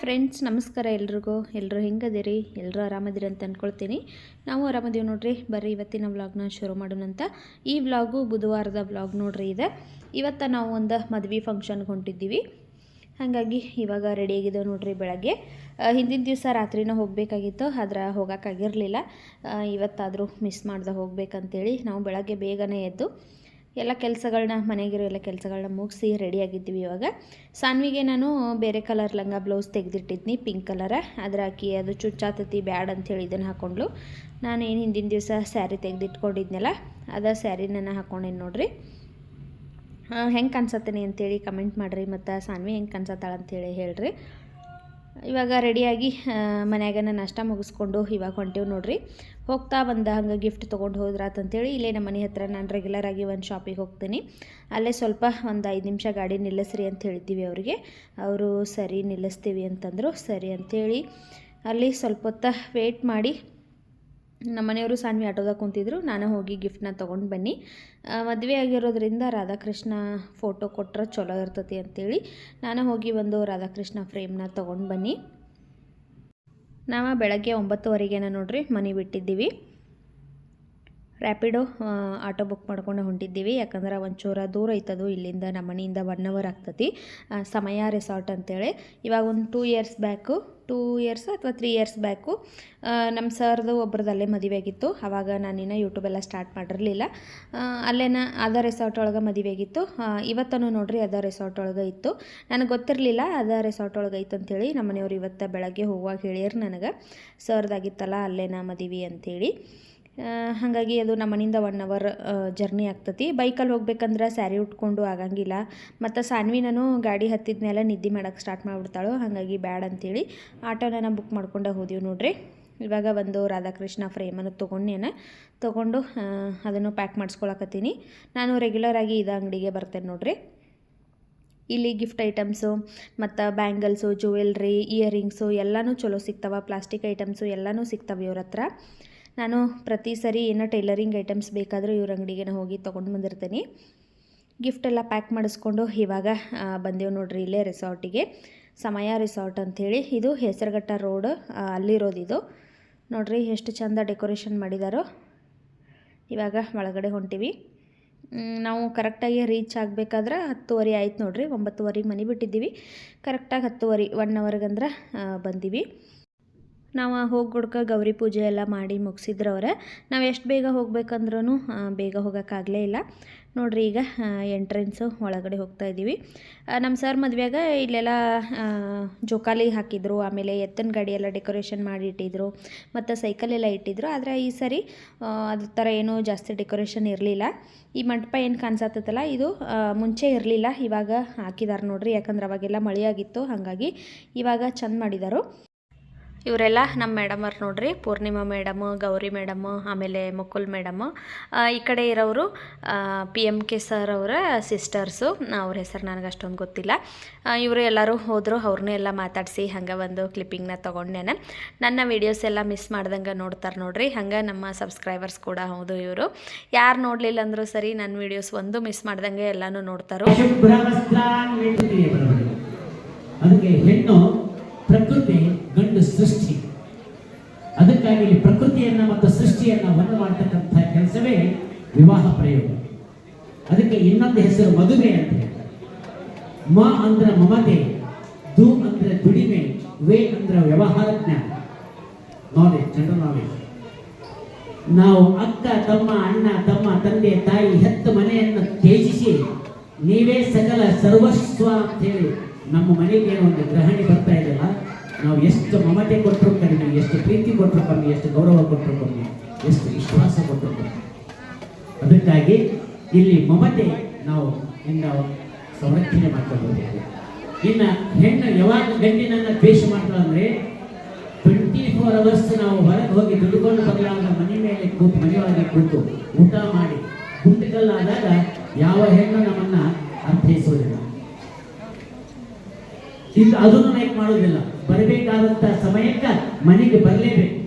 Friends ನಮಸ್ಕಾರ ಎಲ್ರಿಗೂ. ಎಲ್ಲರೂ ಹೆಂಗದಿರಿ? ಎಲ್ಲರೂ ಆರಾಮದಿರಿ ಅಂತ ಅಂದ್ಕೊಳ್ತೀನಿ ನಾವು ಆರಾಮದೀವಿ ನೋಡ್ರಿ. ಬರ್ರಿ ಇವತ್ತಿನ ವ್ಲಾಗ್ನ ಶುರು ಮಾಡೋಣಂತ ಈ ವ್ಲಾಗು ಬುಧವಾರದ ವ್ಲಾಗ್ ನೋಡ್ರಿ ಇದೆ. ಇವತ್ತು ನಾವು ಒಂದು ಮದುವೆ ಫಂಕ್ಷನ್ಗೆ ಹೊಂಟಿದ್ದೀವಿ. ಹಾಗಾಗಿ ಇವಾಗ ರೆಡಿಯಾಗಿದ್ದೇವೆ ನೋಡ್ರಿ ಬೆಳಗ್ಗೆ. ಹಿಂದಿನ ದಿವಸ ರಾತ್ರಿನೂ ಹೋಗಬೇಕಾಗಿತ್ತು. ಆದ್ರೆ ಹೋಗೋಕ್ಕಾಗಿರಲಿಲ್ಲ ಇವತ್ತಾದರೂ ಮಿಸ್ ಮಾಡ್ದೆ ಹೋಗ್ಬೇಕಂತೇಳಿ ನಾವು ಬೆಳಗ್ಗೆ ಬೇಗನೆ ಎದ್ದು ಎಲ್ಲ ಕೆಲಸಗಳನ್ನ ಮನೆಗಿರೋ ಎಲ್ಲ ಕೆಲಸಗಳನ್ನ ಮುಗಿಸಿ ರೆಡಿಯಾಗಿದ್ದೀವಿ ಇವಾಗ. ಸಾನ್ವಿಗೆ ನಾನು ಬೇರೆ ಕಲರ್ ಲಂಗ ಬ್ಲೌಸ್ ತೆಗೆದಿಟ್ಟಿದ್ನಿ ಪಿಂಕ್ ಕಲರ ಅದ್ರ ಹಾಕಿ ಅದು ಚುಚ್ಚಾತತಿ ಬ್ಯಾಡ್ ಅಂಥೇಳಿ ಇದನ್ನು ಹಾಕ್ಕೊಂಡ್ಲು ನಾನು ಏನು ಹಿಂದಿನ ದಿವಸ ಸ್ಯಾರಿ ತೆಗೆದಿಟ್ಕೊಂಡಿದ್ನಲ್ಲ, ಅದ ಸ್ಯಾರಿನ ಹಾಕ್ಕೊಂಡೇನು ನೋಡ್ರಿ. ಹೆಂಗೆ ಕಾಣಿಸತ್ತೇನೆ ಅಂತೇಳಿ ಕಮೆಂಟ್ ಮಾಡಿರಿ ಮತ್ತು ಸಾನ್ವಿ ಹೆಂಗೆ ಕಾಣಿಸತ್ತಾಳ ಅಂತೇಳಿ ಹೇಳ್ರಿ. ಇವಾಗ ರೆಡಿಯಾಗಿ ಮನ್ಯಾಗನ ನಾಷ್ಟ ಮುಗಿಸ್ಕೊಂಡು ಇವಾಗ ಹೊಂಟೇವು ನೋಡ್ರಿ. ಹೋಗ್ತಾ ಬಂದ ಹಂಗೆ ಗಿಫ್ಟ್ ತೊಗೊಂಡು ಹೋದ್ರಾತಂತೇಳಿ ಇಲ್ಲೇ ನಮ್ಮ ಮನೆ ಹತ್ರ ನಾನು ರೆಗ್ಯುಲರ್ ಆಗಿ ಒಂದು ಶಾಪಿಗೆ ಹೋಗ್ತೀನಿ. ಅಲ್ಲೇ ಸ್ವಲ್ಪ ಒಂದು ಐದು ನಿಮಿಷ ಗಾಡಿ ನಿಲ್ಲಿಸ್ರಿ ಅಂತ ಹೇಳ್ತೀವಿ ಅವರಿಗೆ. ಅವರು ಸರಿ ನಿಲ್ಲಿಸ್ತೀವಿ ಅಂತಂದರು ಸರಿ ಅಂಥೇಳಿ ಅಲ್ಲಿ ಸ್ವಲ್ಪ ಹೊತ್ತ ವೇಟ್ ಮಾಡಿ ನಮ್ಮ ಮನೆಯವರು ಸಾನ್ವಿ ಆಟೋದಾಗ ಕುಂತಿದ್ರು. ನಾನು ಹೋಗಿ ಗಿಫ್ಟ್ನ ತೊಗೊಂಡು ಬನ್ನಿ. ಮದುವೆ ಆಗಿರೋದ್ರಿಂದ ರಾಧಾಕೃಷ್ಣ ಫೋಟೋ ಕೊಟ್ಟರೆ ಚಲೋ ಇರ್ತತಿ ಅಂತೇಳಿ ನಾನು ಹೋಗಿ ಒಂದು ರಾಧಾಕೃಷ್ಣ ಫ್ರೇಮ್ನ ತೊಗೊಂಡು ಬನ್ನಿ. ನಾವು ಬೆಳಗ್ಗೆ ಒಂಬತ್ತುವರೆಗೆನ ನೋಡ್ರಿ ಮನೆ ಬಿಟ್ಟಿದ್ದೀವಿ. ರ್ಯಾಪಿಡೋ ಆಟೋ ಬುಕ್ ಮಾಡ್ಕೊಂಡು ಹೊಂಟಿದ್ದೀವಿ. ಯಾಕಂದ್ರೆ ಒಂಚೂರ ದೂರ ಐತದು, ಇಲ್ಲಿಂದ ನಮ್ಮ ಮನೆಯಿಂದ ಒನ್ ಅವರ್ ಆಗ್ತತಿ. ಸಮಯ ರೆಸಾರ್ಟ್ ಅಂತೇಳಿ. ಇವಾಗ ಒಂದು two years back two years ಅಥವಾ ತ್ರೀ ಇಯರ್ಸ್ ಬ್ಯಾಕು ನಮ್ಮ ಸರ್ದು ಒಬ್ರದ್ದು ಅಲ್ಲೇ ಮದುವೆ ಆಗಿತ್ತು. ಆವಾಗ ನಾನಿನ್ನ ಯೂಟ್ಯೂಬೆಲ್ಲ ಸ್ಟಾರ್ಟ್ ಮಾಡಿರಲಿಲ್ಲ. ಅಲ್ಲೇನ ಅದ ರೆಸಾರ್ಟ್ ಒಳಗೆ ಮದುವೆ ಆಗಿತ್ತು. ಇವತ್ತೂ ನೋಡ್ರಿ ಅದ ರೆಸಾರ್ಟ್ ಒಳಗೆ ಇತ್ತು. ನನಗೆ ಗೊತ್ತಿರಲಿಲ್ಲ ಅದ ರೆಸಾರ್ಟ್ ಒಳಗೆ ಐತೆ ಅಂತೇಳಿ. ನಮ್ಮ ಮನೆಯವ್ರು ಇವತ್ತು ಬೆಳಗ್ಗೆ ಹೋಗುವಾಗ ಹೇಳ್ಯಾರ ನನಗೆ. ಸರ್ದಾಗಿತ್ತಲ್ಲ ಅಲ್ಲೇನ ಮದುವೆ ಅಂಥೇಳಿ ಹಾಗಾಗಿ ಅದು ನಮ್ಮ ಮನೆಯಿಂದ ಒನ್ ಅವರ್ ಜರ್ನಿ ಆಗ್ತತಿ. ಬೈಕಲ್ಲಿ ಹೋಗ್ಬೇಕಂದ್ರೆ ಸ್ಯಾರಿ ಉಟ್ಕೊಂಡು ಆಗಂಗಿಲ್ಲ. ಮತ್ತು ಸಾನ್ವಿ ನಾನು ಗಾಡಿ ಹತ್ತಿದ ಮೇಲೆ ನಿದ್ದೆ ಮಾಡೋಕ್ಕೆ ಸ್ಟಾರ್ಟ್ ಮಾಡಿಬಿಡ್ತಾಳು, ಹಾಗಾಗಿ ಬ್ಯಾಡ್ ಅಂತೇಳಿ ಆಟೋನ ಬುಕ್ ಮಾಡ್ಕೊಂಡೆ ಹೋದೀವಿ ನೋಡ್ರಿ. ಇವಾಗ ಒಂದು ರಾಧಾಕೃಷ್ಣ ಫ್ರೇಮನ್ನು ತೊಗೊಂಡೇನೆ, ತೊಗೊಂಡು ಅದನ್ನು ಪ್ಯಾಕ್ ಮಾಡಿಸ್ಕೊಳಕತ್ತೀನಿ. ನಾನು ರೆಗ್ಯುಲರ್ ಆಗಿ ಇದು ಅಂಗಡಿಗೆ ಬರ್ತೇನೆ ನೋಡ್ರಿ. ಇಲ್ಲಿ ಗಿಫ್ಟ್ ಐಟಮ್ಸು ಮತ್ತು ಬ್ಯಾಂಗಲ್ಸು ಜುವೆಲ್ರಿ ಇಯರಿಂಗ್ಸು ಎಲ್ಲನೂ ಚಲೋ ಸಿಗ್ತಾವೆ. ಪ್ಲಾಸ್ಟಿಕ್ ಐಟಮ್ಸು ಎಲ್ಲನೂ ಸಿಗ್ತವೆ ಇವ್ರ ಹತ್ರ. ನಾನು ಪ್ರತಿ ಸರಿ ಏನೋ ಟೈಲರಿಂಗ್ ಐಟಮ್ಸ್ ಬೇಕಾದರೂ ಇವ್ರ ಅಂಗಡಿಗೆ ಹೋಗಿ ತೊಗೊಂಡು ಬಂದಿರ್ತೀನಿ. ಗಿಫ್ಟ್ ಎಲ್ಲ ಪ್ಯಾಕ್ ಮಾಡಿಸ್ಕೊಂಡು ಇವಾಗ ಬಂದೇವು ನೋಡ್ರಿ ಇಲ್ಲೇ ರೆಸಾರ್ಟಿಗೆ. ಸಮಯ ರೆಸಾರ್ಟ್ ಅಂಥೇಳಿ ಇದು ಹೆಸರುಘಟ್ಟ ರೋಡ್ ಅಲ್ಲಿರೋದು ಇದು. ನೋಡ್ರಿ ಎಷ್ಟು ಚಂದ ಡೆಕೋರೇಷನ್ ಮಾಡಿದಾರೋ. ಇವಾಗ ಒಳಗಡೆ ಹೊಂಟಿವಿ. ನಾವು ಕರೆಕ್ಟಾಗಿ ರೀಚ್ ಆಗಬೇಕಾದ್ರೆ ಹತ್ತುವರೆ ಆಯ್ತು ನೋಡ್ರಿ. ಒಂಬತ್ತುವರೆಗೆ ಮನೆ ಬಿಟ್ಟಿದ್ದೀವಿ. ಕರೆಕ್ಟಾಗಿ ಹತ್ತುವರೆ ಒನ್ ಅವರ್ಗಂದ್ರೆ ಬಂದೀವಿ. ನಾವು ಹೋಗಿ ಗುಡ್ಕ ಗೌರಿ ಪೂಜೆ ಎಲ್ಲ ಮಾಡಿ ಮುಗಿಸಿದ್ರವ್ರೆ. ನಾವು ಎಷ್ಟು ಬೇಗ ಹೋಗ್ಬೇಕಂದ್ರೂ ಬೇಗ ಹೋಗೋಕ್ಕಾಗಲೇ ಇಲ್ಲ. ನೋಡ್ರಿ ಈಗ ಎಂಟ್ರೆನ್ಸು ಒಳಗಡೆ ಹೋಗ್ತಾ ಇದ್ದೀವಿ ನಮ್ಮ ಸರ್ ಮದುವೆಯಾಗ ಇಲ್ಲೆಲ್ಲ ಜೋಕಾಲಿ ಹಾಕಿದ್ರು, ಆಮೇಲೆ ಎತ್ತಿನ ಗಾಡಿ ಎಲ್ಲ ಡೆಕೋರೇಷನ್ ಮಾಡಿ ಇಟ್ಟಿದ್ರು, ಮತ್ತು ಸೈಕಲ್ ಎಲ್ಲ ಇಟ್ಟಿದ್ರು. ಆದರೆ ಈ ಸರಿ ಅದ್ರ ಥರ ಏನೂ ಜಾಸ್ತಿ ಡೆಕೋರೇಷನ್ ಇರಲಿಲ್ಲ. ಈ ಮಂಟಪ ಏನು ಕಾಣಿಸತ್ತಲ್ಲ ಇದು ಮುಂಚೆ ಇರಲಿಲ್ಲ, ಇವಾಗ ಹಾಕಿದ್ದಾರೆ ನೋಡ್ರಿ, ಯಾಕಂದ್ರೆ ಅವಾಗೆಲ್ಲ ಮಳೆಯಾಗಿತ್ತು ಹಾಗಾಗಿ ಇವಾಗ ಚಂದ ಮಾಡಿದರು. ಇವರೆಲ್ಲ ನಮ್ಮ ಮೇಡಮರು ನೋಡ್ರಿ, ಪೂರ್ಣಿಮಾ ಮೇಡಮ್ ಗೌರಿ ಮೇಡಮ್ ಆಮೇಲೆ ಮುಕುಲ್ ಮೇಡಮ್ ಈ ಕಡೆ ಇರೋರು ಪಿ ಎಂ ಕೆ ಸರ್ ಅವರ ಸಿಸ್ಟರ್ಸು ಅವ್ರ ಹೆಸರು ನನಗೆ ಅಷ್ಟೊಂದು ಗೊತ್ತಿಲ್ಲ. ಇವರು ಎಲ್ಲರೂ ಹೋದರು ಅವ್ರನ್ನೂ ಎಲ್ಲ ಮಾತಾಡಿಸಿ ಹಂಗೆ ಒಂದು ಕ್ಲಿಪ್ಪಿಂಗ್ನ ತೊಗೊಂಡೇನೆ. ನನ್ನ ವೀಡಿಯೋಸ್ ಎಲ್ಲ ಮಿಸ್ ಮಾಡ್ದಂಗೆ ನೋಡ್ತಾರೆ ನೋಡ್ರಿ, ಹಂಗೆ ನಮ್ಮ ಸಬ್ಸ್ಕ್ರೈಬರ್ಸ್ ಕೂಡ ಹೌದು ಇವರು. ಯಾರು ನೋಡಲಿಲ್ಲ ಅಂದರೂ ಸರಿ ನನ್ನ ವೀಡಿಯೋಸ್ ಒಂದು ಮಿಸ್ ಮಾಡ್ದಂಗೆ ಎಲ್ಲನೂ ನೋಡ್ತಾರೋ. ಅದಕ್ಕೆ ಹೆಣ್ಣು ಪ್ರಕೃತಿ ಸೃಷ್ಟಿ. ಅದಕ್ಕಾಗಿ ಇಲ್ಲಿ ಪ್ರಕೃತಿಯನ್ನ ಮತ್ತು ಸೃಷ್ಟಿಯನ್ನ ಒಂದು ಮಾಡ್ತಕ್ಕಂಥ ಕೆಲಸವೇ ವಿವಾಹ ಪ್ರಯೋಗ. ಅದಕ್ಕೆ ಇನ್ನೊಂದು ಹೆಸರು ಮದುವೆ ಅಂತ. ಮ ಅಂದ್ರೆ ಮಮತೆ, ದು ಅಂದ್ರೆ ದುಡಿಮೆ, ವೇ ಅಂದ್ರೆ ವ್ಯವಹಾರ ಜ್ಞಾನ. ನಾಲೆಜ್ ಜನರಲ್ ನಾಲೆಜ್ ನಾವು ಅಕ್ಕ, ತಮ್ಮ, ಅಣ್ಣ, ತಮ್ಮ, ತಂದೆ, ತಾಯಿ, ಹೆತ್ತ ಮನೆಯನ್ನು ತ್ಯಜಿಸಿ ನೀವೇ ಸಕಲ ಸರ್ವಸ್ವ ಅಂತ ಹೇಳಿ ನಮ್ಮ ಮನೆಗೆ ಒಂದು ಗ್ರಹಣಿ ಬರ್ತಾ ಇದೆಯಲ್ಲ ನಾವು ಎಷ್ಟು ಮಮತೆ ಕೊಟ್ಟರು ಕಡಿಮೆ ಎಷ್ಟು ಪ್ರೀತಿ ಕೊಟ್ಟರು ಕಮ್ಮಿ ಎಷ್ಟು ಗೌರವ ಕೊಟ್ಟರು ಕಮ್ಮಿ ಎಷ್ಟು ವಿಶ್ವಾಸ ಕೊಟ್ಟರು ಕಮ್ಮಿ ಅದಕ್ಕಾಗಿ ಇಲ್ಲಿ ಮಮತೆ ನಾವು ಇನ್ನ ಸಂರಕ್ಷಣೆ ಮಾಡ್ಕೊಳ್ಬೋದು ಇನ್ನ ಹೆಣ್ಣು ಯಾವಾಗ ಗಂಡಿನನ್ನ ದ್ವೇಷ ಮಾಡ್ತಾಳಂದ್ರೆ ಟ್ವೆಂಟಿ ಫೋರ್ ಅವರ್ಸ್ ನಾವು ಹೊರಗೆ ಹೋಗಿ ದುಡ್ಕೊಂಡು ಬರಲಾಗ ಮನೆ ಮೇಲೆ ಕೂತು ಮನೆಯೊಳಗೆ ಕೂತು ಊಟ ಮಾಡಿ ಗುಂಟುಗಲ್ಲಾದಾಗ ಯಾವ ಹೆಣ್ಣು ನಮ್ಮನ್ನ ಅರ್ಥೈಸೋದಿಲ್ಲ. ಇದು ಅದನ್ನು ಲೈಕ್ ಮಾಡುವುದಿಲ್ಲ ಬರಬೇಕಾದಂತ ಸಮಯಕ್ಕ ಮನೆಗೆ ಬರಲೇಬೇಕು.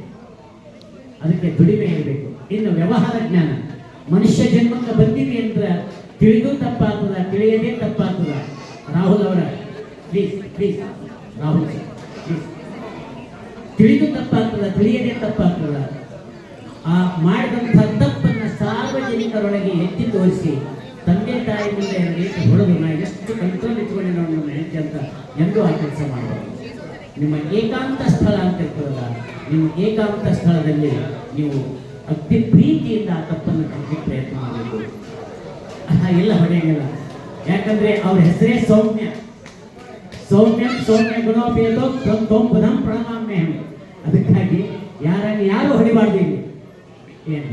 ಅದಕ್ಕೆ ದುಡಿಮೆ ಇರಬೇಕು. ಇನ್ನು ವ್ಯವಹಾರ ಜ್ಞಾನ. ಮನುಷ್ಯ ಜನ್ಮಕ್ಕೆ ಬಂದಿವಿ ಅಂದ್ರೆ ತಿಳಿದು ತಪ್ಪಾಗ್ತದ, ತಿಳಿಯದೇ ತಪ್ಪಾಗ್ತದ. ರಾಹುಲ್ ಅವರ ಪ್ಲೀಸ್ ಪ್ಲೀಸ್ ರಾಹುಲ್ ತಿಳಿದು ತಪ್ಪಾಗ್ತದ, ತಿಳಿಯದೇ ತಪ್ಪಾಗ್ತದ. ಆ ಮಾಡಿದಂಥ ತಪ್ಪನ್ನ ಸಾರ್ವಜನಿಕರೊಳಗೆ ಎತ್ತಿ ತೋರಿಸಿ, ತಂದೆ ತಾಯಿ ಮುಂದೆ ಹೊಡೆದು ನಾ ಎಷ್ಟು ಕಂಟ್ರೋಲ್ ಇಟ್ಕೊಂಡು ನಾವು ನಮ್ಮ ಹೆಂಡತಿ ಅಂತ ಎಂದೂ ಆ ಕೆಲಸ ಮಾಡಬಾರ್ದು. ನಿಮ್ಮ ಏಕಾಂತ ಸ್ಥಳ ಅಂತ ಇರ್ತದಲ್ಲ, ನಿಮ್ಮ ಏಕಾಂತ ಸ್ಥಳದಲ್ಲಿ ನೀವು ಅತಿ ಪ್ರೀತಿಯಿಂದ ಆ ತಪ್ಪನ್ನು ಕಲಿಕೆ ಪ್ರಯತ್ನ ಮಾಡಬೇಕು. ಎಲ್ಲ ಹೊಡೆಯಂಗಿಲ್ಲ ಯಾಕಂದ್ರೆ ಅವ್ರ ಹೆಸರೇ ಸೌಮ್ಯ. ಸೌಮ್ಯ ಸೌಮ್ಯ ಗುಣೋಪೇತೋ ತೋಂಪುಧಂ ಪ್ರಣಮಾಮ್ಯಹಂ ಅದಕ್ಕಾಗಿ ಯಾರನ್ನು ಯಾರು ಹೊಡಿಬಾರ್ದು ಇಲ್ಲಿ. ಏನು?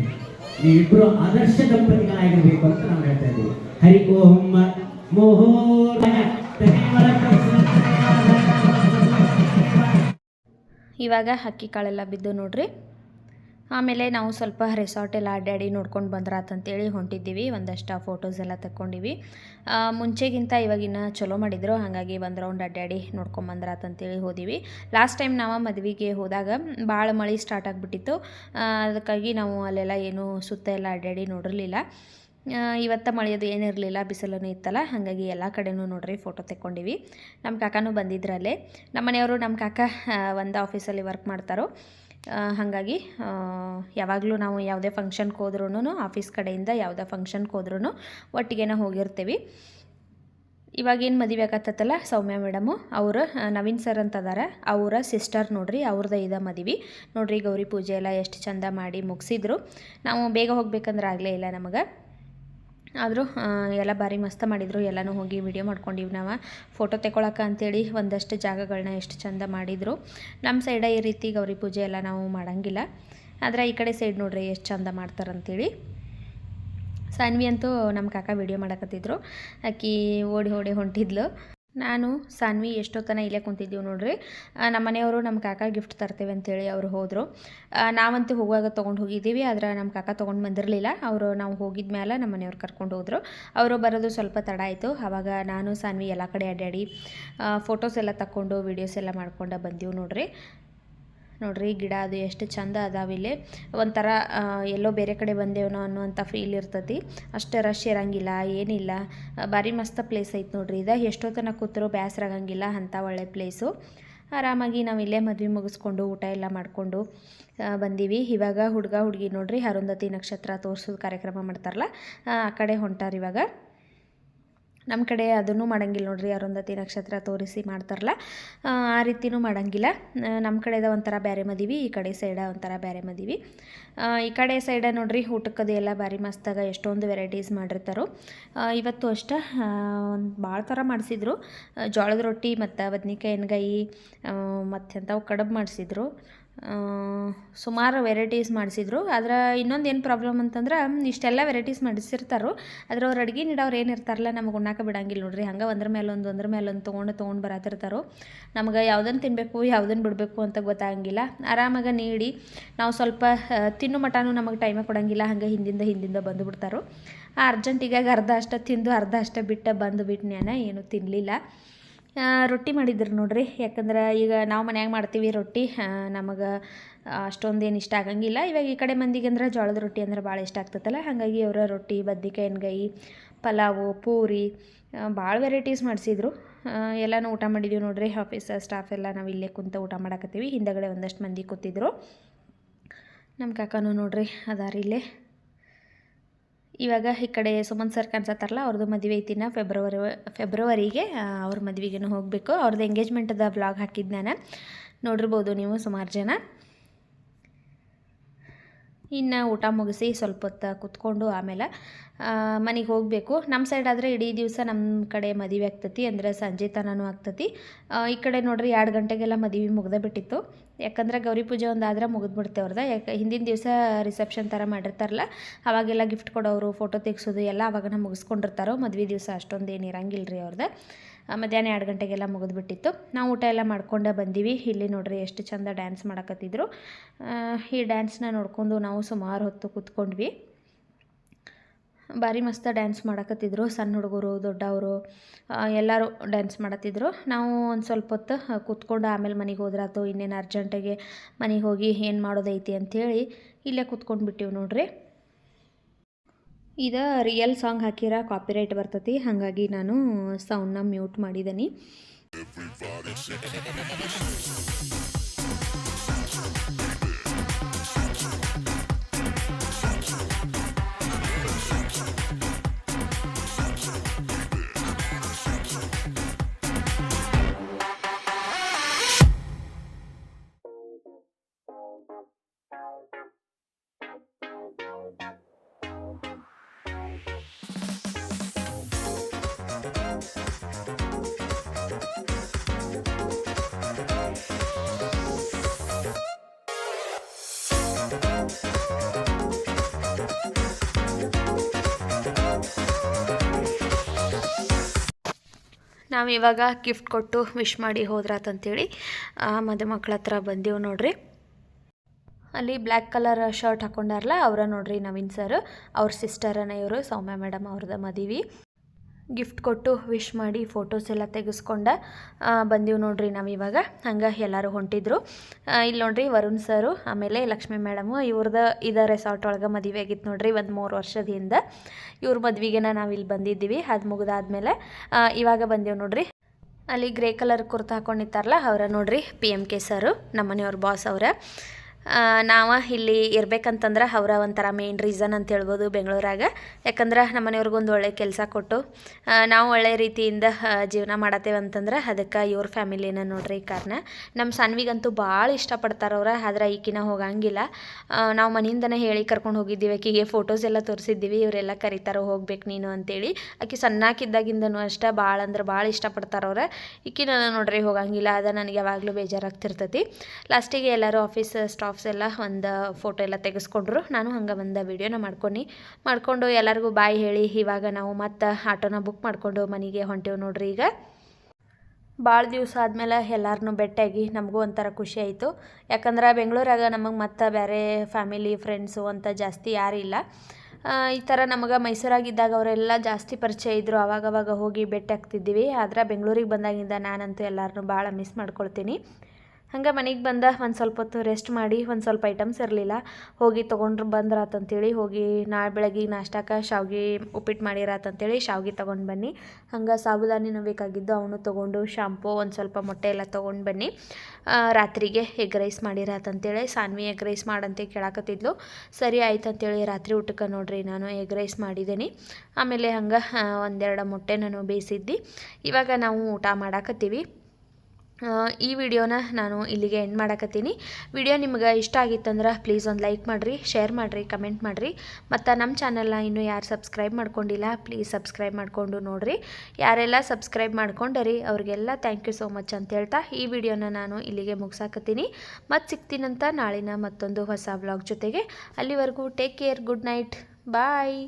ನೀವಿಬ್ರು ಆದರ್ಶ ದಂಪತಿಗಳಾಗಿರ್ಬೇಕು ಅಂತ ನಾವು ಹೇಳ್ತಾ ಇದ್ದೀವಿ. ಹರಿ ಓಂ ಮೋಹೋರ ಇವಾಗ ಅಕ್ಕಿ ಕಾಳೆಲ್ಲ ಬಿದ್ದು ನೋಡ್ರಿ. ಆಮೇಲೆ ನಾವು ಸ್ವಲ್ಪ ರೆಸಾರ್ಟ್ ಎಲ್ಲ ಅಡ್ಡಾಡಿ ನೋಡ್ಕೊಂಡು ಬಂದ್ರಾತಂತೇಳಿ ಹೊಂಟಿದ್ದೀವಿ. ಒಂದಷ್ಟು ಫೋಟೋಸ್ ಎಲ್ಲ ತಕ್ಕೊಂಡಿವಿ. ಮುಂಚೆಗಿಂತ ಇವಾಗಿನ ಚಲೋ ಮಾಡಿದ್ರು. ಹಾಗಾಗಿ ಒಂದು ರೌಂಡ್ ಅಡ್ಡಾಡಿ ನೋಡ್ಕೊಂಬಂದ್ರಾತಂತೇಳಿ ಹೋದಿವಿ. ಲಾಸ್ಟ್ ಟೈಮ್ ನಾವು ಮದುವೆಗೆ ಹೋದಾಗ ಭಾಳ ಮಳೆ ಸ್ಟಾರ್ಟ್ ಆಗಿಬಿಟ್ಟಿತ್ತು. ಅದಕ್ಕಾಗಿ ನಾವು ಅಲ್ಲೆಲ್ಲ ಏನು ಸುತ್ತ ಎಲ್ಲ ಅಡ್ಡಾಡಿ ನೋಡಿರಲಿಲ್ಲ. ಇವತ್ತು ಮಳೆಯೋದು ಏನಿರಲಿಲ್ಲ ಬಿಸಿಲೂ ಇತ್ತಲ್ಲ, ಹಾಗಾಗಿ ಎಲ್ಲ ಕಡೆನೂ ನೋಡ್ರಿ ಫೋಟೋ ತೆಕ್ಕೊಂಡಿವಿ. ನಮ್ಮ ಕಾಕಾನೂ ಬಂದಿದ್ರಲ್ಲೇ. ನಮ್ಮ ಮನೆಯವರು ನಮ್ಮ ಕಾಕ ಒಂದು ಆಫೀಸಲ್ಲಿ ವರ್ಕ್ ಮಾಡ್ತಾರೋ. ಹಾಗಾಗಿ ಯಾವಾಗಲೂ ನಾವು ಯಾವುದೇ ಫಂಕ್ಷನ್ಗೆ ಹೋದ್ರೂ ಆಫೀಸ್ ಕಡೆಯಿಂದ ಯಾವುದೇ ಫಂಕ್ಷನ್ಗೆ ಹೋದ್ರೂ ಒಟ್ಟಿಗೆನೇ ಹೋಗಿರ್ತೀವಿ. ಇವಾಗೇನು ಮದುವೆ ಆಗತ್ತಲ್ಲ ಸೌಮ್ಯ ಮೇಡಮು ಅವರು ನವೀನ್ ಸರ್ ಅಂತ ಅದಾರ. ಅವರ ಸಿಸ್ಟರ್ ನೋಡ್ರಿ ಅವ್ರದ್ದು ಇದೆ ಮದುವೆ. ನೋಡ್ರಿ ಗೌರಿ ಪೂಜೆ ಎಲ್ಲ ಎಷ್ಟು ಚಂದ ಮಾಡಿ ಮುಗಿಸಿದ್ರು. ನಾವು ಬೇಗ ಹೋಗ್ಬೇಕಂದ್ರೆ ಆಗಲೇ ಇಲ್ಲ ನಮಗೆ. ಆದರೂ ಎಲ್ಲ ಭಾರಿ ಮಸ್ತ ಮಾಡಿದರು. ಎಲ್ಲನೂ ಹೋಗಿ ವಿಡಿಯೋ ಮಾಡ್ಕೊಂಡಿವಿ ನಾವು. ಫೋಟೋ ತೆಕೊಳಕ್ಕೆ ಅಂತೇಳಿ ಒಂದಷ್ಟು ಜಾಗಗಳನ್ನ ಎಷ್ಟು ಚಂದ ಮಾಡಿದರು. ನಮ್ಮ ಸೈಡ ಈ ರೀತಿ ಗೌರಿ ಪೂಜೆ ಎಲ್ಲ ನಾವು ಮಾಡೋಂಗಿಲ್ಲ. ಆದರೆ ಈ ಕಡೆ ಸೈಡ್ ನೋಡ್ರಿ ಎಷ್ಟು ಚಂದ ಮಾಡ್ತಾರಂತೇಳಿ. ಸಾನ್ವಿ ಅಂತೂ ನಮ್ಮ ಕಾಕ ವಿಡಿಯೋ ಮಾಡಕತ್ತಿದ್ರು. ಆಕಿ ಓಡಿ ಓಡಿ ಹೊಂಟಿದ್ಲು. ನಾನು, ಸಾನ್ವಿ ಎಷ್ಟೊತ್ತನ ಇಲ್ಲೇ ಕುಂತಿದ್ದೀವಿ ನೋಡ್ರಿ. ನಮ್ಮ ಮನೆಯವರು ನಮ್ಮ ಕಾಕ ಗಿಫ್ಟ್ ತರ್ತೇವೆ ಅಂತೇಳಿ ಅವರು ಹೋದರು. ನಾವಂತೂ ಹೋಗುವಾಗ ತೊಗೊಂಡು ಹೋಗಿದ್ದೀವಿ, ಆದರೆ ನಮ್ಮ ಕಾಕ ತೊಗೊಂಡು ಬಂದಿರಲಿಲ್ಲ. ಅವರು ನಾವು ಹೋಗಿದ ಮೇಲೆ ನಮ್ಮ ಮನೆಯವ್ರು ಕರ್ಕೊಂಡು ಹೋದರು. ಅವರು ಬರೋದು ಸ್ವಲ್ಪ ತಡ ಆಯಿತು. ಆವಾಗ ನಾನು, ಸಾನ್ವಿ ಎಲ್ಲ ಕಡೆ ಅಡ್ಡಾಡಿ ಫೋಟೋಸ್ ಎಲ್ಲ ತಕ್ಕೊಂಡು ವೀಡಿಯೋಸ್ ಎಲ್ಲ ಮಾಡ್ಕೊಂಡು ಬಂದೀವಿ ನೋಡ್ರಿ. ನೋಡ್ರಿ ಗಿಡ ಅದು ಎಷ್ಟು ಚಂದ ಅದಾವಿಲ್ಲಿ ಒಂಥರ ಆ, ಎಲ್ಲೋ ಬೇರೆ ಕಡೆ ಬಂದೇವನೋ ಅನ್ನುವಂಥ ಫೀಲ್ ಇರ್ತತಿ. ಅಷ್ಟು ರಶ್ ಇರಂಗಿಲ್ಲ ಏನಿಲ್ಲ. ಭಾರಿ ಮಸ್ತ್ ಪ್ಲೇಸ್ ಐತೆ ನೋಡ್ರಿ. ಇದು ಎಷ್ಟೊತ್ತನ ಕೂತರು ಬೇಸರ ಆಗಂಗಿಲ್ಲ ಅಂಥ ಒಳ್ಳೆ ಪ್ಲೇಸು ಆರಾಮಾಗಿ ನಾವು ಇಲ್ಲೇ ಮದುವೆ ಮುಗಿಸ್ಕೊಂಡು ಊಟ ಎಲ್ಲ ಮಾಡಿಕೊಂಡು ಬಂದೀವಿ. ಇವಾಗ ಹುಡುಗ ಹುಡುಗಿ ನೋಡ್ರಿ ಅರುಂಧತಿ ನಕ್ಷತ್ರ ತೋರಿಸೋದು ಕಾರ್ಯಕ್ರಮ ಮಾಡ್ತಾರಲ್ಲ ಆ ಕಡೆ ಹೊಂಟಾರ ಇವಾಗ. ನಮ್ಮ ಕಡೆ ಅದನ್ನು ಮಾಡಂಗಿಲ್ಲ ನೋಡ್ರಿ, ಅರುಂಧತಿ ನಕ್ಷತ್ರ ತೋರಿಸಿ ಮಾಡ್ತಾರಲ್ಲ, ಆ ರೀತಿನೂ ಮಾಡಂಗಿಲ್ಲ. ನಮ್ಮ ಕಡೆದ ಒಂಥರ ಬೇರೆ ಮದಿವಿ, ಈ ಕಡೆ ಸೈಡ ಒಂಥರ ಬೇರೆ ಮದಿವಿ. ಈ ಕಡೆ ಸೈಡ ನೋಡ್ರಿ ಊಟಕ್ಕದು ಎಲ್ಲ ಭಾರಿ ಮಸ್ತಾಗ ಎಷ್ಟೊಂದು ವೆರೈಟೀಸ್ ಮಾಡಿರ್ತಾರೋ. ಇವತ್ತು ಅಷ್ಟೇ ಒಂದು ಭಾಳ ಥರ ಮಾಡಿಸಿದ್ರು. ಜೋಳದ ರೊಟ್ಟಿ ಮತ್ತು ಬದ್ನಿಕಾಯಿ ಎಣ್ಗಾಯಿ ಮತ್ತು ಅಂಥವು ಕಡುಬು ಮಾಡಿಸಿದ್ರು. ಸುಮಾರು ವೆರೈಟೀಸ್ ಮಾಡಿಸಿದ್ರು. ಆದ್ರೆ ಇನ್ನೊಂದು ಏನು ಪ್ರಾಬ್ಲಮ್ ಅಂತಂದ್ರೆ ಇಷ್ಟೆಲ್ಲ ವೆರೈಟೀಸ್ ಮಾಡಿಸಿರ್ತಾರೋ. ಆದ್ರೆ ಅವ್ರು ಅಡುಗೆ ಏನು ಇರ್ತಾರಲ್ಲ, ನಮಗೆ ಉಣ್ಣಾಕ ಬಿಡಂಗಿಲ್ಲ ನೋಡ್ರಿ. ಹಂಗೆ ಒಂದ್ರ ಮೇಲೆ ಒಂದು, ಒಂದ್ರ ಮೇಲೆ ಒಂದು ತೊಗೊಂಡು ತೊಗೊಂಡು ಬರತ್ತಿರ್ತಾರೋ. ನಮಗೆ ಯಾವುದನ್ನು ತಿನ್ನಬೇಕು ಯಾವುದನ್ನು ಬಿಡಬೇಕು ಅಂತ ಗೊತ್ತಾಗಂಗಿಲ್ಲ. ಆರಾಮಾಗ ನೀಡಿ, ನಾವು ಸ್ವಲ್ಪ ತಿನ್ನು ಮಟನೂ ನಮಗೆ ಟೈಮೇ ಕೊಡಂಗಿಲ್ಲ. ಹಂಗೆ ಹಿಂದಿಂದ ಹಿಂದಿಂದ ಬಂದು ಬಿಡ್ತಾರೋ. ಆ, ಅರ್ಜೆಂಟಿಗಾಗಿ ಅರ್ಧ ಅಷ್ಟ ತಿಂದು, ಅರ್ಧ ಅಷ್ಟ ಬಿಟ್ಟು ಬಂದು ಬಿಟ್ನ್ಯಾನ ಏನೂ ತಿನ್ನಲಿಲ್ಲ ರೊಟ್ಟಿ ಮಾಡಿದ್ರು ನೋಡ್ರಿ. ಯಾಕಂದ್ರೆ ಈಗ ನಾವು ಮನ್ಯಾಗ ಮಾಡ್ತೀವಿ ರೊಟ್ಟಿ ನಮಗೆ ಅಷ್ಟೊಂದೇನು ಇಷ್ಟ ಆಗಂಗಿಲ್ಲ. ಇವಾಗ ಈ ಕಡೆ ಮಂದಿಗೆ ಅಂದ್ರೆ ಜೋಳದ ರೊಟ್ಟಿ ಅಂದ್ರೆ ಭಾಳ ಇಷ್ಟ ಆಗ್ತೈತಲ್ಲ. ಹಾಗಾಗಿ ಅವರ ರೊಟ್ಟಿ ಬದ್ನಿಕಾಯಿ ಎಣ್ಗಾಯಿ ಪಲಾವು, ಪೂರಿ ಭಾಳ ವೆರೈಟೀಸ್ ಮಾಡಿಸಿದ್ರು. ಎಲ್ಲನೂ ಊಟ ಮಾಡಿದ್ದೀವಿ ನೋಡ್ರಿ. ಆಫೀಸ್ ಸ್ಟಾಫ್ ಎಲ್ಲ ನಾವು ಇಲ್ಲೇ ಕುಂತ ಊಟ ಮಾಡಾಕತ್ತೀವಿ. ಹಿಂದಗಡೆ ಒಂದಷ್ಟು ಮಂದಿ ಕೂತಿದ್ರು. ನಮ್ಮ ಕಾಕನೂ ನೋಡ್ರಿ ಅದಾರ ಇಲ್ಲೇ. ಇವಾಗ ಈ ಕಡೆ ಸುಮನ್ ಸರ್ ಕಾಣಿಸತ್ತಾರಲ್ಲ ಅವ್ರದ್ದು ಮದುವೆ ಐತಿನ ಫೆಬ್ರವರಿ ಫೆಬ್ರವರಿಗೆ ಅವ್ರ ಮದುವೆಗೇನು ಹೋಗಬೇಕು. ಅವ್ರದ್ದು ಎಂಗೇಜ್ಮೆಂಟದ ಬ್ಲಾಗ್ ಹಾಕಿದ್ದು ನಾನು. ನೋಡಿರ್ಬೋದು ನೀವು ಸುಮಾರು ಜನ. ಇನ್ನು ಊಟ ಮುಗಿಸಿ ಸ್ವಲ್ಪ ಹೊತ್ತು ಕುತ್ಕೊಂಡು ಆಮೇಲೆ ಮನೆಗೆ ಹೋಗಬೇಕು. ನಮ್ಮ ಸೈಡ್ ಆದರೆ ಇಡೀ ದಿವಸ ನಮ್ಮ ಕಡೆ ಮದುವೆ ಆಗ್ತತಿ, ಅಂದರೆ ಸಂಜೆ ತನೂ ಆಗ್ತತಿ. ಈ ಕಡೆ ನೋಡ್ರಿ ಎರಡು ಗಂಟೆಗೆಲ್ಲ ಮದುವೆ ಮುಗ್ದೇ ಬಿಟ್ಟಿತ್ತು ಯಾಕಂದ್ರೆ ಗೌರಿ ಪೂಜೆ ಒಂದು ಆದ್ರೆ ಮುಗಿದ್ಬಿಡ್ತೆ ಅವ್ರದ್ದು ಯಾಕೆ, ಹಿಂದಿನ ದಿವಸ ರಿಸೆಪ್ಷನ್ ಥರ ಮಾಡಿರ್ತಾರಲ್ಲ, ಅವಾಗೆಲ್ಲ ಗಿಫ್ಟ್ ಕೊಡೋರು ಫೋಟೋ ತೆಗ್ಸೋದು ಎಲ್ಲ ಅವಾಗನ ಮುಗಿಸ್ಕೊಂಡಿರ್ತಾರೋ ಮದುವೆ ದಿವಸ ಅಷ್ಟೊಂದು ಏನು ಇರಂಗಿಲ್ಲ ರೀ ಅವ್ರದ್ದು ಮಧ್ಯಾಹ್ನ ಎರಡು ಗಂಟೆಗೆಲ್ಲ ಮುಗಿದ್ಬಿಟ್ಟಿತ್ತು. ನಾವು ಊಟ ಎಲ್ಲ ಮಾಡ್ಕೊಂಡೇ ಬಂದೀವಿ. ಇಲ್ಲಿ ನೋಡ್ರಿ ಎಷ್ಟು ಚಂದ ಡ್ಯಾನ್ಸ್ ಮಾಡಕತ್ತಿದ್ರು. ಈ ಡ್ಯಾನ್ಸ್ನ ನೋಡ್ಕೊಂಡು ನಾವು ಸುಮಾರು ಹೊತ್ತು ಕೂತ್ಕೊಂಡ್ವಿ. ಭಾರಿ ಮಸ್ತ ಡ್ಯಾನ್ಸ್ ಮಾಡಕತ್ತಿದ್ರು. ಸಣ್ಣ ಹುಡುಗರು, ದೊಡ್ಡವರು ಎಲ್ಲರೂ ಡ್ಯಾನ್ಸ್ ಮಾಡತ್ತಿದ್ರು. ನಾವು ಒಂದು ಸ್ವಲ್ಪ ಹೊತ್ತು ಕೂತ್ಕೊಂಡು ಆಮೇಲೆ ಮನೆಗೆ ಹೋದ್ರಾತು ಇನ್ನೇನು ಅರ್ಜೆಂಟಿಗೆ ಮನೆಗೆ ಹೋಗಿ ಏನು ಮಾಡೋದೈತಿ ಅಂಥೇಳಿ ಇಲ್ಲೇ ಕೂತ್ಕೊಂಡು ಬಿಟ್ಟಿವಿ ನೋಡ್ರಿ. ಇದು ರಿಯಲ್ ಸಾಂಗ್ ಹಾಕಿರ ಕಾಪಿರೈಟ್ ಬರ್ತತಿ ಹಾಗಾಗಿ ನಾನು ಸೌಂಡ್ನ ಮ್ಯೂಟ್ ಮಾಡಿದ್ದೀನಿ ನಾವು ಇವಾಗ ಗಿಫ್ಟ್ ಕೊಟ್ಟು ವಿಶ್ ಮಾಡಿ ಹೋದ್ರಾತಂತೇಳಿ ಮದುಮಕ್ಳ ಹತ್ರ ಬಂದೀವಿ ನೋಡ್ರಿ. ಅಲ್ಲಿ ಬ್ಲ್ಯಾಕ್ ಕಲರ್ ಶರ್ಟ್ ಹಾಕೊಂಡಾರಲ್ಲ ಅವರ ನೋಡ್ರಿ ನವೀನ್ ಸರ್ ಅವ್ರ ಸಿಸ್ಟರನ್ನ ಇವರು, ಸೌಮ್ಯ ಮೇಡಮ್ ಅವ್ರದ್ದು ಮದುವೆ. ಗಿಫ್ಟ್ ಕೊಟ್ಟು ವಿಶ್ ಮಾಡಿ ಫೋಟೋಸ್ ಎಲ್ಲ ತೆಗೆಸ್ಕೊಂಡ ಬಂದೀವಿ ನೋಡ್ರಿ ನಾವು ಇವಾಗ. ಹಂಗೆ ಎಲ್ಲರೂ ಹೊಂಟಿದ್ರು. ಇಲ್ಲಿ ನೋಡ್ರಿ ವರುಣ್ ಸರು, ಆಮೇಲೆ ಲಕ್ಷ್ಮಿ ಮೇಡಮು ಇವ್ರದ್ದು ಇದ ರೆಸಾರ್ಟ್ ಒಳಗೆ ಮದುವೆ ಆಗಿತ್ತು ನೋಡ್ರಿ ಒಂದು ಮೂರು ವರ್ಷದ ಹಿಂದೆ ಇವ್ರ ಮದ್ವಿಗೆನ ನಾವು ಇಲ್ಲಿ ಬಂದಿದ್ದೀವಿ, ಅದು ಮುಗಿದಾದ್ಮೇಲೆ ಇವಾಗ ಬಂದೀವಿ ನೋಡ್ರಿ. ಅಲ್ಲಿ ಗ್ರೇ ಕಲರ್ ಕುರ್ತಾ ಹಾಕೊಂಡಿರ್ತಾರಲ್ಲ, ಅವರ ನೋಡ್ರಿ ಪಿ ಎಂ ಕೆ ಸರು, ನಮ್ಮನೆಯವ್ರ ಬಾಸ್ ಅವರ. ನಾವು ಇಲ್ಲಿ ಇರ್ಬೇಕಂತಂದ್ರೆ ಅವರ ಒಂಥರ ಮೇನ್ ರೀಸನ್ ಅಂತ ಹೇಳ್ಬೋದು ಬೆಂಗಳೂರಾಗ. ಯಾಕಂದ್ರೆ ನಮ್ಮ ಮನೆಯವ್ರಿಗೊಂದು ಒಳ್ಳೆ ಕೆಲಸ ಕೊಟ್ಟು ನಾವು ಒಳ್ಳೆ ರೀತಿಯಿಂದ ಜೀವನ ಮಾಡತ್ತೇವೆ ಅಂತಂದ್ರೆ ಅದಕ್ಕೆ ಇವ್ರ ಫ್ಯಾಮಿಲಿನ ನೋಡ್ರಿ ಈ ಕಾರಣ. ನಮ್ಮ ಸಣ್ವಿಗಂತೂ ಭಾಳ ಇಷ್ಟಪಡ್ತಾರೆ ಅವ್ರ, ಆದ್ರೆ ಈಕಿನ ಹೋಗಂಗಿಲ್ಲ. ನಾವು ಮನೆಯಿಂದನೇ ಹೇಳಿ ಕರ್ಕೊಂಡು ಹೋಗಿದ್ದೀವಿ, ಆಕಿಗೆ ಫೋಟೋಸ್ ಎಲ್ಲ ತೋರಿಸಿದ್ದೀವಿ, ಇವರೆಲ್ಲ ಕರೀತಾರೋ, ಹೋಗ್ಬೇಕು ನೀನು ಅಂತೇಳಿ. ಆಕಿ ಸಣ್ಣಾಕಿದ್ದಾಗಿಂದನೂ ಅಷ್ಟೇ ಭಾಳ ಅಂದ್ರೆ ಭಾಳ ಇಷ್ಟಪಡ್ತಾರೆ ಅವ್ರ. ಈಕಿನ ನೋಡ್ರಿ ಹೋಗಂಗಿಲ್ಲ, ಅದ ನನಗೆ ಯಾವಾಗಲೂ ಬೇಜಾರಾಗ್ತಿರ್ತೈತಿ. ಲಾಸ್ಟಿಗೆ ಎಲ್ಲರೂ ಆಫೀಸ್ ಸ್ಟಾಫ್ಸ್ ಎಲ್ಲ ಒಂದು ಫೋಟೋ ಎಲ್ಲ ತೆಗೆಸ್ಕೊಂಡ್ರು. ನಾನು ಹಂಗೆ ಒಂದು ವೀಡಿಯೋನ ಮಾಡ್ಕೊಂಡು ಮಾಡಿಕೊಂಡು ಎಲ್ಲರಿಗೂ ಬಾಯ್ ಹೇಳಿ. ಇವಾಗ ನಾವು ಮತ್ತೆ ಆಟೋನ ಬುಕ್ ಮಾಡಿಕೊಂಡು ಮನೆಗೆ ಹೊಂಟೇವು ನೋಡ್ರಿ ಈಗ. ಭಾಳ ದಿವಸ ಆದಮೇಲೆ ಎಲ್ಲರನ್ನೂ ಭೇಟಿಯಾಗಿ ನಮಗೂ ಒಂಥರ ಖುಷಿ ಆಯಿತು. ಯಾಕಂದ್ರೆ ಬೆಂಗಳೂರಾಗ ನಮಗೆ ಮತ್ತೆ ಬೇರೆ ಫ್ಯಾಮಿಲಿ ಫ್ರೆಂಡ್ಸು ಅಂತ ಜಾಸ್ತಿ ಯಾರೂ ಇಲ್ಲ. ಈ ಥರ ನಮಗೆ ಮೈಸೂರಾಗಿದ್ದಾಗ ಅವರೆಲ್ಲ ಜಾಸ್ತಿ ಪರಿಚಯ ಇದ್ದರು ಅವಾಗವಾಗ ಹೋಗಿ ಭೇಟಿ ಆಗ್ತಿದ್ದೀವಿ ಆದ್ರೆ ಬೆಂಗಳೂರಿಗೆ ಬಂದಾಗಿಂದ ನಾನಂತೂ ಎಲ್ಲರನ್ನೂ ಭಾಳ ಮಿಸ್ ಮಾಡ್ಕೊಳ್ತೀನಿ. ಹಂಗೆ ಮನೆಗೆ ಬಂದ ಒಂದು ಸ್ವಲ್ಪ ಹೊತ್ತು ರೆಸ್ಟ್ ಮಾಡಿ ಒಂದು ಸ್ವಲ್ಪ ಐಟಮ್ಸ್ ಇರಲಿಲ್ಲ. ಹೋಗಿ ತೊಗೊಂಡ್ರು ಬಂದ್ರಾತಂತೇಳಿ ಹೋಗಿ ನಾಳೆ ಬೆಳಗ್ಗೆ ನಾಷ್ಟಕ್ಕೆ ಶಾವ್ಗೆ ಉಪ್ಪಿಟ್ಟು ಮಾಡಿರಾತಂತೇಳಿ ಶಾವ್ಗೆ ತೊಗೊಂಡು ಬನ್ನಿ. ಹಂಗೆ ಸಾಬುದಾನಿನೂ ಬೇಕಾಗಿದ್ದು ಅವನು ತೊಗೊಂಡು ಶಾಂಪು ಒಂದು ಸ್ವಲ್ಪ ಮೊಟ್ಟೆ ಎಲ್ಲ ತೊಗೊಂಡು ಬನ್ನಿ. ರಾತ್ರಿಗೆ ಎಗ್ ರೈಸ್ ಮಾಡಿರಾತಂತೇಳಿ ಸಾನ್ವಿ ಎಗ್ ರೈಸ್ ಮಾಡಂತೆ ಕೇಳಾಕತ್ತಿದ್ಲು. ಸರಿ ಆಯ್ತು ಅಂತೇಳಿ ರಾತ್ರಿ ಊಟಕ್ಕೆ ನೋಡ್ರಿ ನಾನು ಎಗ್ ರೈಸ್ ಮಾಡಿದ್ದೀನಿ ಆಮೇಲೆ ಹಂಗೆ ಒಂದೆರಡು ಮೊಟ್ಟೆ ನಾನು ಬೇಯಿಸಿದ್ದಿ. ಇವಾಗ ನಾವು ಊಟ ಮಾಡಾಕತ್ತೀವಿ. ಈ ವಿಡಿಯೋನ ನಾನು ಇಲ್ಲಿಗೆ ಎಂಡ್ ಮಾಡಕತ್ತೀನಿ. ವಿಡಿಯೋ ನಿಮ್ಗೆ ಇಷ್ಟ ಆಗಿತ್ತಂದ್ರೆ ಪ್ಲೀಸ್ ಒಂದು ಲೈಕ್ ಮಾಡಿರಿ ಶೇರ್ ಮಾಡಿರಿ ಕಮೆಂಟ್ ಮಾಡಿರಿ. ಮತ್ತು ನಮ್ಮ ಚಾನಲ್ನ ಇನ್ನೂ ಯಾರು ಸಬ್ಸ್ಕ್ರೈಬ್ ಮಾಡ್ಕೊಂಡಿಲ್ಲ ಪ್ಲೀಸ್ ಸಬ್ಸ್ಕ್ರೈಬ್ ಮಾಡಿಕೊಂಡು ನೋಡಿರಿ. ಯಾರೆಲ್ಲ ಸಬ್ಸ್ಕ್ರೈಬ್ ಮಾಡ್ಕೊಂಡರಿ, ಅವ್ರಿಗೆಲ್ಲ ಥ್ಯಾಂಕ್ ಯು ಸೋ ಮಚ್ ಅಂತ ಹೇಳ್ತಾ ಈ ವಿಡಿಯೋನ ನಾನು ಇಲ್ಲಿಗೆ ಮುಗಿಸಾಕತ್ತೀನಿ. ಮತ್ತು ಸಿಗ್ತೀನಂತ ನಾಳಿನ ಮತ್ತೊಂದು ಹೊಸ ಬ್ಲಾಗ್ ಜೊತೆಗೆ. ಅಲ್ಲಿವರೆಗೂ take care good night bye